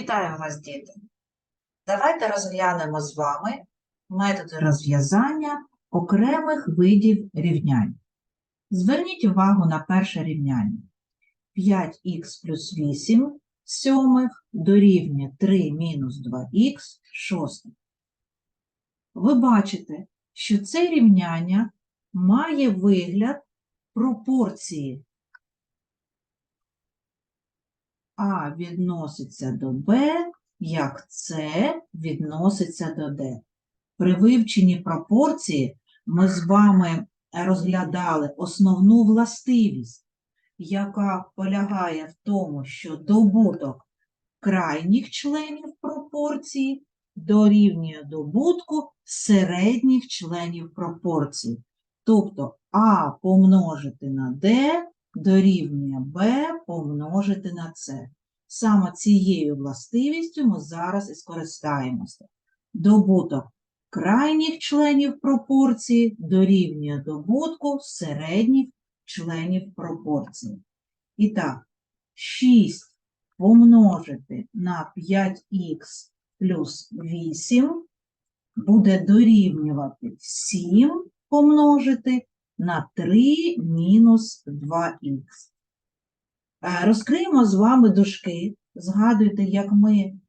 Вітаю вас, діти! Давайте розглянемо з вами методи розв'язання окремих видів рівнянь. Зверніть увагу на перше рівняння. 5х плюс 8 сьомих дорівнює 3 мінус 2х шостих. Ви бачите, що це рівняння має вигляд пропорції А відноситься до Б, як С відноситься до Д. При вивченні пропорції ми з вами розглядали основну властивість, яка полягає в тому, що добуток крайніх членів пропорції дорівнює добутку середніх членів пропорції. Тобто А помножити на Д дорівнює b помножити на c. Саме цією властивістю ми зараз і скористаємося. Добуток крайніх членів пропорції дорівнює добутку середніх членів пропорції. І так, 6 помножити на 5х плюс 8 буде дорівнювати 7 помножити на 3 мінус 2х. Розкриємо з вами дужки. Згадуйте, як ми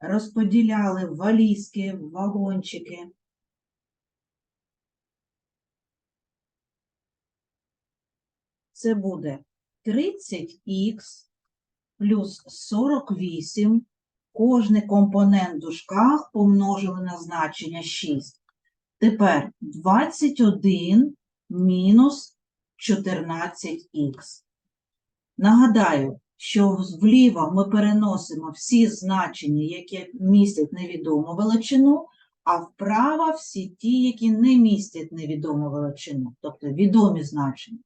розподіляли валізки, вагончики. Це буде 30х плюс 48. Кожний компонент в дужках помножили на значення 6. Тепер 21 мінус 14х. Нагадаю, що вліво ми переносимо всі значення, які містять невідому величину, а вправо всі ті, які не містять невідому величину, тобто відомі значення.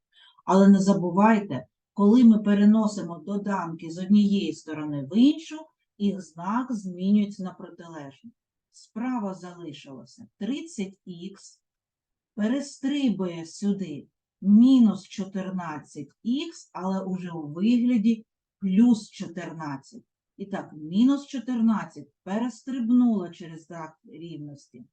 Але не забувайте, коли ми переносимо доданки з однієї сторони в іншу, їх знак змінюється на протилежний. Справа залишилося 30х, перестрибує сюди мінус 14х, але уже у вигляді плюс 14. І так, мінус 14 перестрибнула через знак рівності.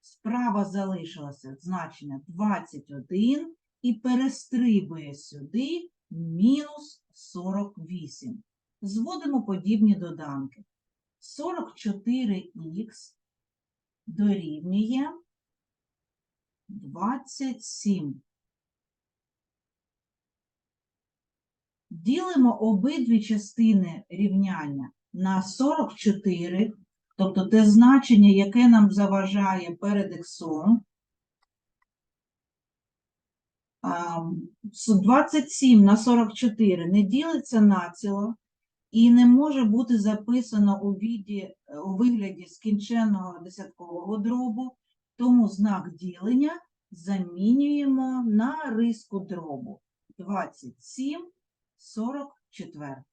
Справа залишилося значення 21 і перестрибує сюди мінус 48. Зводимо подібні доданки. 44х дорівнює 27. Ділимо обидві частини рівняння на 44, тобто те значення, яке нам заважає перед іксом. 27 на 44 не ділиться націло і не може бути записано у, віді, у вигляді скінченого десяткового дробу, тому знак ділення замінюємо на риску дробу 27 44.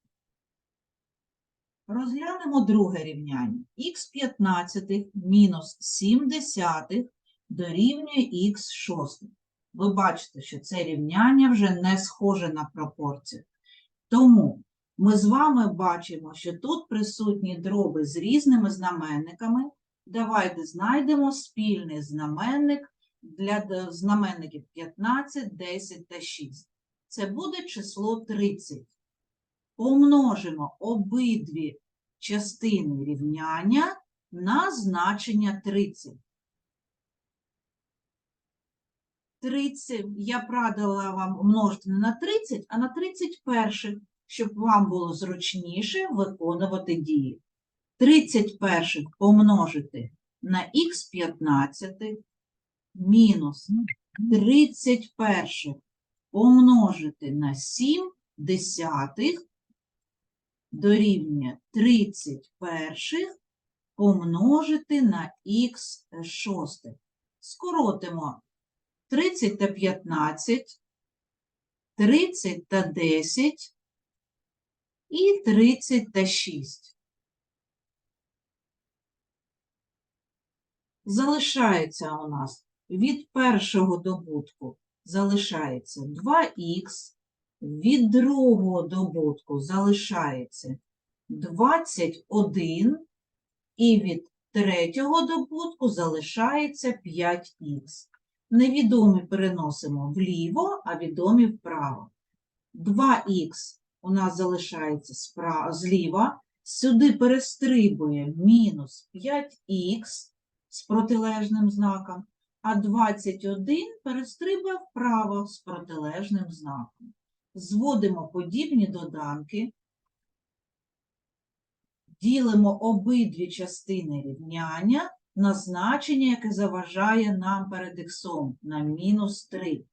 Розглянемо друге рівняння. х 15 мінус 7 десятих дорівнює х 6. Ви бачите, що це рівняння вже не схоже на пропорцію. Тому ми з вами бачимо, що тут присутні дроби з різними знаменниками. Давайте знайдемо спільний знаменник для знаменників 15, 10 та 6. Це буде число 30. Помножимо обидві частини рівняння на значення 30. 30 я прадала вам множити не на 30, а на 31, щоб вам було зручніше виконувати дії. 31 помножити на х 15 мінус 31 помножити на 7 десятих дорівнює 31 помножити на х шостих. Скоротимо 30 та 15, 30 та 10 і 30 та 6. Залишається у нас від першого добутку залишається 2х, від другого добутку залишається 21 і від третього добутку залишається 5х. Невідомі переносимо вліво, а відомі вправо. 2х у нас залишається спра- зліва, сюди перестрибує мінус 5х з протилежним знаком, а 21 перестрибує вправо з протилежним знаком. Зводимо подібні доданки, ділимо обидві частини рівняння на значення, яке заважає нам перед іксом, на мінус 3.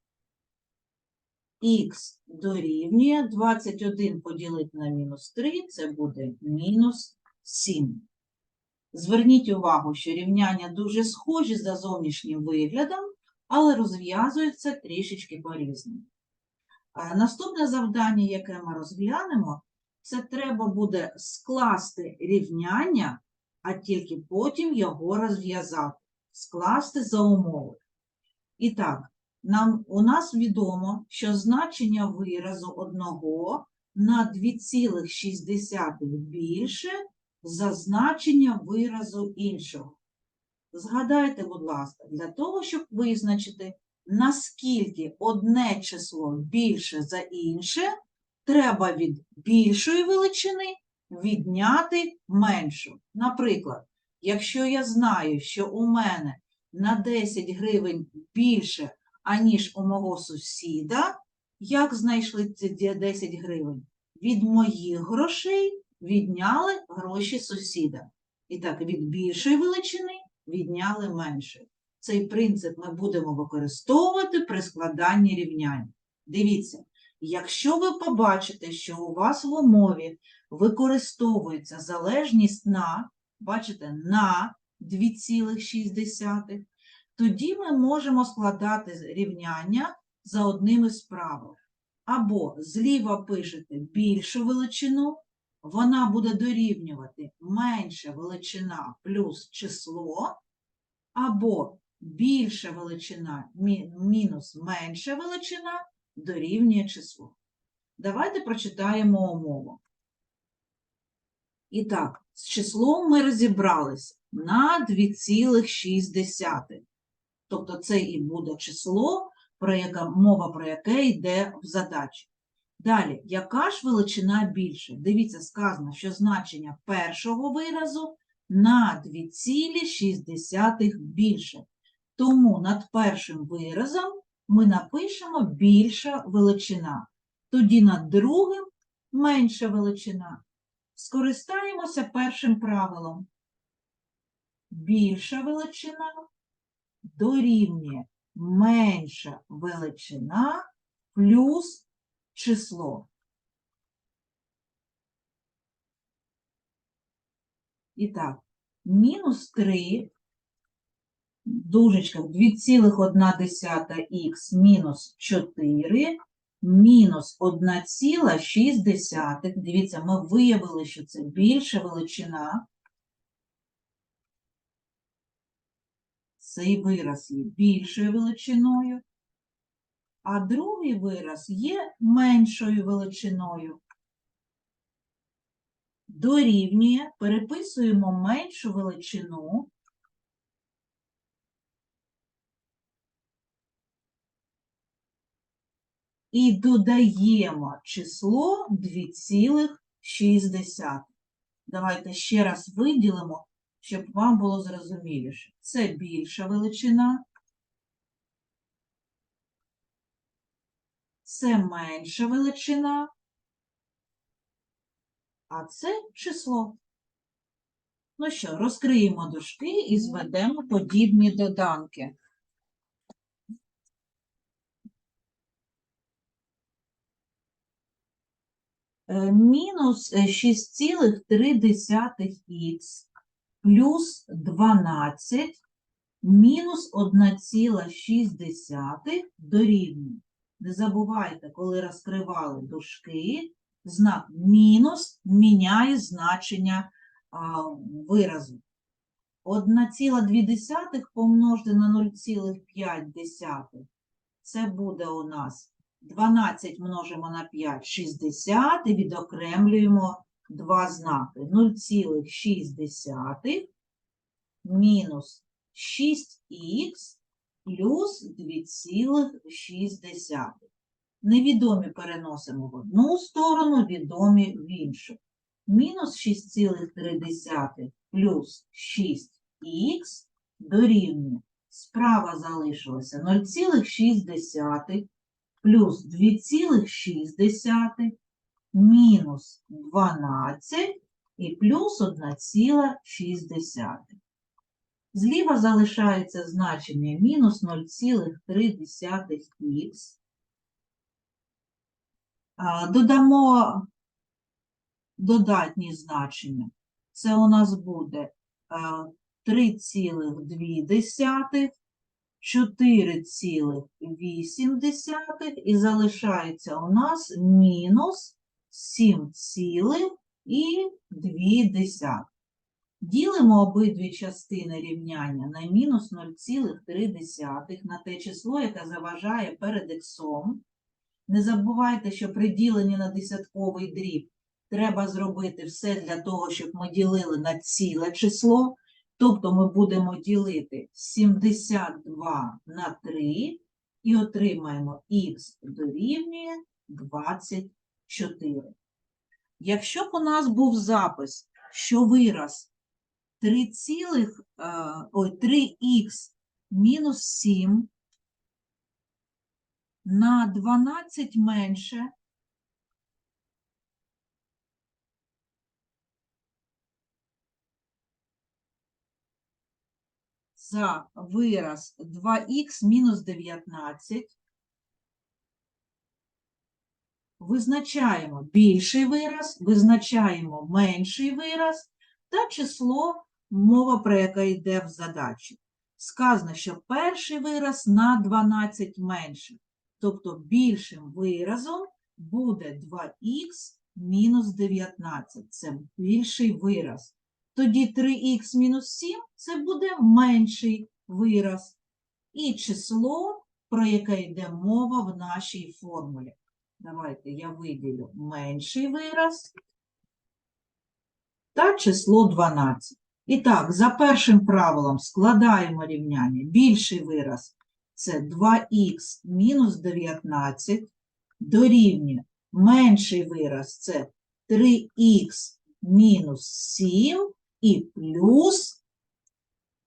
Х дорівнює 21 поділити на мінус 3, це буде мінус 7. Зверніть увагу, що рівняння дуже схожі за зовнішнім виглядом, але розв'язуються трішечки по-різному. Наступне завдання, яке ми розглянемо, це треба буде скласти рівняння, а тільки потім його розв'язати, скласти за умови. І так, нам, у нас відомо, що значення виразу одного на 2,6 більше за значення виразу іншого. Згадайте, будь ласка, для того, щоб визначити, наскільки одне число більше за інше, треба від більшої величини відняти меншу. Наприклад, якщо я знаю, що у мене на 10 гривень більше, аніж у мого сусіда, як знайшли ці 10 гривень? Від моїх грошей відняли гроші сусіда. І так, від більшої величини відняли менше. Цей принцип ми будемо використовувати при складанні рівнянь. Дивіться, якщо ви побачите, що у вас в умові використовується залежність на, бачите, на 2,6, тоді ми можемо складати рівняння за одним із правил. Або зліва пишете більшу величину, вона буде дорівнювати менша величина плюс число, або більша величина мінус менша величина дорівнює число. Давайте прочитаємо умову. І так, з числом ми розібралися на 2,6. Тобто це і буде число, про яке, мова про яке йде в задачі. Далі, яка ж величина більше? Дивіться, сказано, що значення першого виразу на 2,6 більше. Тому над першим виразом ми напишемо більша величина. Тоді над другим менша величина. Скористаємося першим правилом. Більша величина дорівнює менша величина плюс число. І так, мінус 3, дужечка 2,1х мінус 4, мінус 1,6. Дивіться, ми виявили, що це більша величина. Цей вираз є більшою величиною, а другий вираз є меншою величиною. Дорівнює, переписуємо меншу величину. І додаємо число 2,6. Давайте ще раз виділимо, щоб вам було зрозуміліше. Це більша величина. Це менша величина. А це число. Ну що, розкриємо дужки і зведемо подібні доданки. Е, Мінус е, 6,3х плюс 12 мінус 1,6 дорівнює. Не забувайте, коли розкривали дужки, знак мінус міняє значення а, виразу. 1,2 помножити на 0,5. Це буде у нас 12 множимо на 5 – 60 і відокремлюємо два знаки 0,6 мінус 6х плюс 2,6. Невідомі переносимо в одну сторону, відомі в іншу. Мінус 6,3 плюс 6х дорівнює. Справа залишилося 0,6 плюс 2,6 мінус 12 і плюс 1,6. Зліва залишається значення мінус 0,3х. Додамо додатні значення. Це у нас буде 3,2, 4,8 і залишається у нас мінус 7,2. Ділимо обидві частини рівняння на мінус 0,3 на те число, яке заважає перед іксом. Не забувайте, що при діленні на десятковий дріб треба зробити все для того, щоб ми ділили на ціле число. Тобто ми будемо ділити 72 на 3 і отримаємо х дорівнює 24. Якщо б у нас був запис, що вираз 3, цілих, е, ой, 3х мінус 7 на 12 менше, за вираз 2х мінус 19, визначаємо більший вираз, визначаємо менший вираз та число, мова про яке йде в задачі. Сказано, що перший вираз на 12 менше, тобто більшим виразом буде 2х мінус 19. Це більший вираз. Тоді 3х мінус 7 це буде менший вираз. І число, про яке йде мова в нашій формулі. Давайте я виділю менший вираз та число 12. І так, за першим правилом складаємо рівняння. Більший вираз це 2х мінус 19 дорівнює менший вираз це 3х мінус 7 і плюс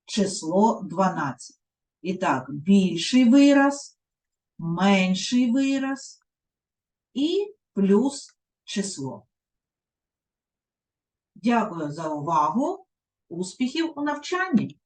число 12. І так, більший вираз, менший вираз і плюс число. Дякую за увагу. Успіхів у навчанні!